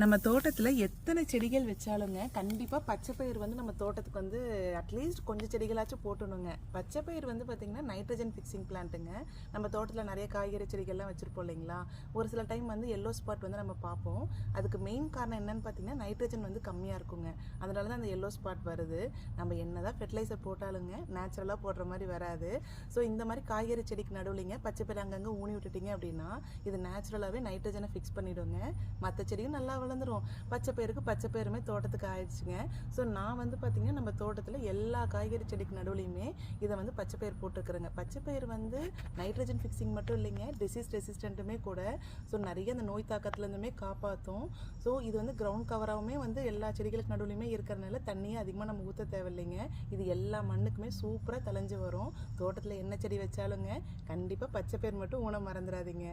நம்ம தோட்டத்தில் எத்தனை செடிகள் வச்சாலுங்க கண்டிப்பாக பச்சை பயிர் வந்து நம்ம தோட்டத்துக்கு வந்து அட்லீஸ்ட் கொஞ்சம் செடிகளாச்சும் போட்டணுங்க. பச்சை பயிர் வந்து பார்த்திங்கன்னா நைட்ரஜன் ஃபிக்ஸிங் பிளான்ட்டுங்க நம்ம தோட்டத்தில் நிறைய காய்கறி செடிகள்லாம் வச்சுருப்போம் இல்லைங்களா? ஒரு சில டைம் வந்து எல்லோ ஸ்பாட் வந்து நம்ம பார்ப்போம். அதுக்கு மெயின் காரணம் என்னன்னு பார்த்தீங்கன்னா நைட்ரஜன் வந்து கம்மியாக இருக்குங்க. அதனால தான் அந்த எல்லோ ஸ்பாட் வருது. நம்ம என்ன தான் ஃபெர்டிலைசர் போட்டாலுங்க நேச்சுரலாக போடுற மாதிரி வராது. ஸோ இந்த மாதிரி காய்கறி செடிக்கு நடுவுலிங்க பச்சை பயிர் அங்கங்கே ஊனி விட்டுட்டீங்க அப்படின்னா இது நேச்சுரலாகவே நைட்ரஜனை ஃபிக்ஸ் பண்ணிவிடுங்க மற்ற செடியும் நல்லா வளர்ந்துடும் பச்சை பயிருக்கு பச்சை பயிருமே தோட்டத்துக்கு ஆயிடுச்சுங்க. ஸோ நான் வந்து பார்த்திங்கன்னா நம்ம தோட்டத்தில் எல்லா காய்கறி செடிக்கு நடுவுலையுமே இதை வந்து பச்சை பயிர் போட்டுருக்குறேங்க. பச்சை பயிர் வந்து நைட்ரஜன் ஃபிக்ஸிங் மட்டும் இல்லைங்க. டிசீஸ் ரெசிஸ்டண்ட்டுமே கூட. ஸோ நிறைய அந்த நோய் தாக்கத்துலேருந்துமே காப்பாற்றும் ஸோ இது வந்து கிரவுண்ட் கவராகவுமே வந்து எல்லா செடிகளுக்கு நடுவுலையுமே இருக்கிறனால தண்ணியை அதிகமாக நம்ம ஊற்ற தேவையில்லைங்க. இது எல்லா மண்ணுக்குமே சூப்பராக தலைஞ்சு வரும். தோட்டத்தில் என்ன செடி வச்சாலுங்க கண்டிப்பாக பச்சை பயிர் மட்டும் ஊனம் மறந்துடாதீங்க